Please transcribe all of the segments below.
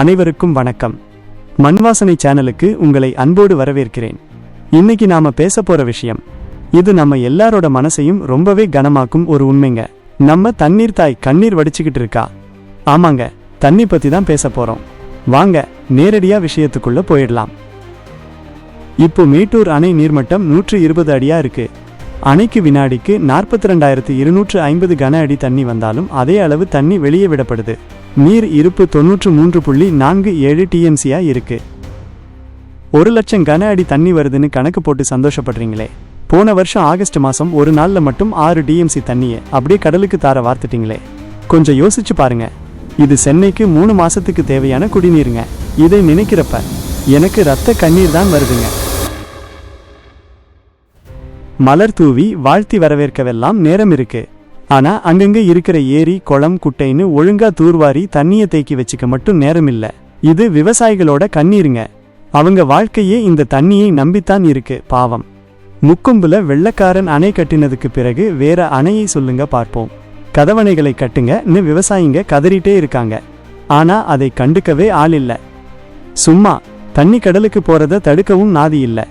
அனைவருக்கும் வணக்கம். மண்வாசனை சேனலுக்கு உங்களை அன்போடு வரவேற்கிறேன். இன்னைக்கு நாம பேச போற விஷயம் இது நம்ம எல்லாரோட மனசையும் ரொம்பவே கனமாக்கும் ஒரு உண்மைங்க. நம்ம தண்ணீர் தாய் கண்ணீர் வடிச்சுக்கிட்டு இருக்கா? ஆமாங்க தண்ணி பத்தி தான் பேச போறோம். வாங்க நேரடியா விஷயத்துக்குள்ள போயிடலாம். இப்போ மேட்டூர் அணை நீர்மட்டம் நூற்று இருபது அடியா இருக்கு. அணைக்கு வினாடிக்கு நாற்பத்தி ரெண்டாயிரத்து இருநூற்று ஐம்பது கன அடி தண்ணி வந்தாலும் அதே அளவு தண்ணி வெளியே விடப்படுது. நீர் இருப்பு தொன்னூற்று மூன்று புள்ளி நான்கு ஏழு டிஎம்சியாக இருக்குது ஒரு லட்சம் கன அடி தண்ணி வருதுன்னு கணக்கு போட்டு சந்தோஷப்படுறீங்களே. போன வருஷம் ஆகஸ்ட் மாதம் ஒரு நாளில் மட்டும் ஆறு டிஎம்சி தண்ணியை அப்படியே கடலுக்கு தார வார்த்துட்டிங்களே. கொஞ்சம் யோசிச்சு பாருங்க. இது சென்னைக்கு மூணு மாதத்துக்கு தேவையான குடிநீருங்க. இதை நினைக்கிறப்ப எனக்கு ரத்த கண்ணீர் தான் வருதுங்க. மலர் தூவி வாழ்த்தி வரவேற்கவெல்லாம் நேரம் இருக்குது ஆனால் அங்கங்கே இருக்கிற ஏரி குளம் குட்டைன்னு ஒழுங்கா தூர்வாரி தண்ணியை தேக்கி வச்சுக்க மட்டும் நேரம் இது விவசாயிகளோட கண்ணீருங்க. அவங்க வாழ்க்கையே இந்த தண்ணியை நம்பித்தான் இருக்கு பாவம். முக்கொம்புல வெள்ளக்காரன் அணை கட்டினதுக்கு பிறகு வேற அணையை சொல்லுங்க பார்ப்போம். கதவணைகளை கட்டுங்கன்னு விவசாயிங்க கதறிட்டே இருக்காங்க. ஆனா அதை கண்டுக்கவே ஆள் இல்லை. சும்மா தண்ணி கடலுக்கு போறத தடுக்கவும் நாதி இல்லை.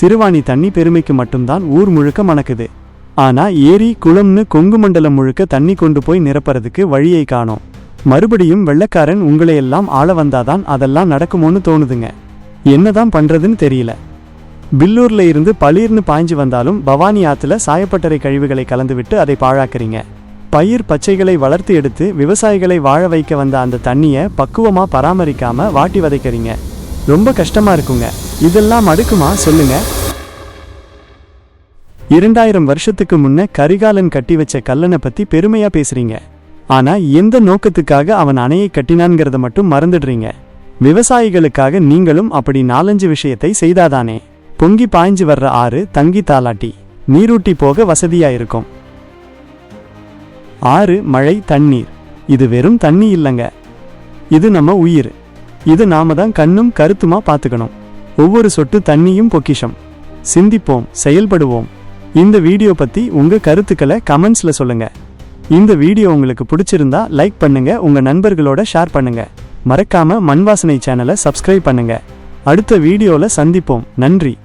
சிறுவாணி தண்ணி பெருமைக்கு மட்டும்தான் ஊர் முழுக்க மணக்குது. ஆனால் ஏரி குளம்னு கொங்கு மண்டலம் முழுக்க தண்ணி கொண்டு போய் நிரப்புறதுக்கு வழியை காணோம். மறுபடியும் வெள்ளக்காரன் உங்களையெல்லாம் ஆள வந்தாதான் அதெல்லாம் நடக்குமோன்னு தோணுதுங்க. என்னதான் பண்ணுறதுன்னு தெரியல. பில்லூர்ல இருந்து பளிர்னு பாய்ஞ்சு வந்தாலும் பவானி ஆற்றுல சாயப்பட்டறை கழிவுகளை கலந்துவிட்டு அதை பாழாக்குறீங்க. பயிர் பச்சைகளை வளர்த்து எடுத்து விவசாயிகளை வாழ வைக்க வந்த அந்த தண்ணியை பக்குவமாக பராமரிக்காமல் வாட்டி வதைக்கிறீங்க. ரொம்ப கஷ்டமாக இருக்குங்க. இதெல்லாம் அடுக்குமா? சொல்லுங்கள் இரண்டாயிரம் வருஷத்துக்கு முன்ன கரிகாலன் கட்டி வச்ச கல்லனை பத்தி பெருமையா பேசுறீங்க. ஆனா எந்த நோக்கத்துக்காக அவன் அணையை கட்டினான்ங்கிறத மட்டும் மறந்துடுறீங்க. விவசாயிகளுக்காக நீங்களும் அப்படி நாலஞ்சு விஷயத்தை செய்தாதானே. பொங்கி பாய்ஞ்சு வர்ற ஆறு தங்கி தாலாட்டி. நீரூட்டி போக வசதியா இருக்கும். ஆறு மழை தண்ணீர். இது வெறும் தண்ணி இல்லைங்க. இது நம்ம உயிர். இது நாம தான் கண்ணும் கருத்துமா பார்த்துக்கணும் ஒவ்வொரு சொட்டு தண்ணியும் பொக்கிஷம். சிந்திப்போம் செயல்படுவோம். இந்த வீடியோ பற்றி உங்கள் கருத்துக்களை கமெண்ட்ஸில் சொல்லுங்கள் இந்த வீடியோ உங்களுக்கு பிடிச்சிருந்தா லைக் பண்ணுங்க உங்கள் நண்பர்களோட ஷேர் பண்ணுங்க. மறக்காமல் மண்வாசனை சேனலை சப்ஸ்கிரைப் பண்ணுங்க. அடுத்த வீடியோவில் சந்திப்போம். நன்றி.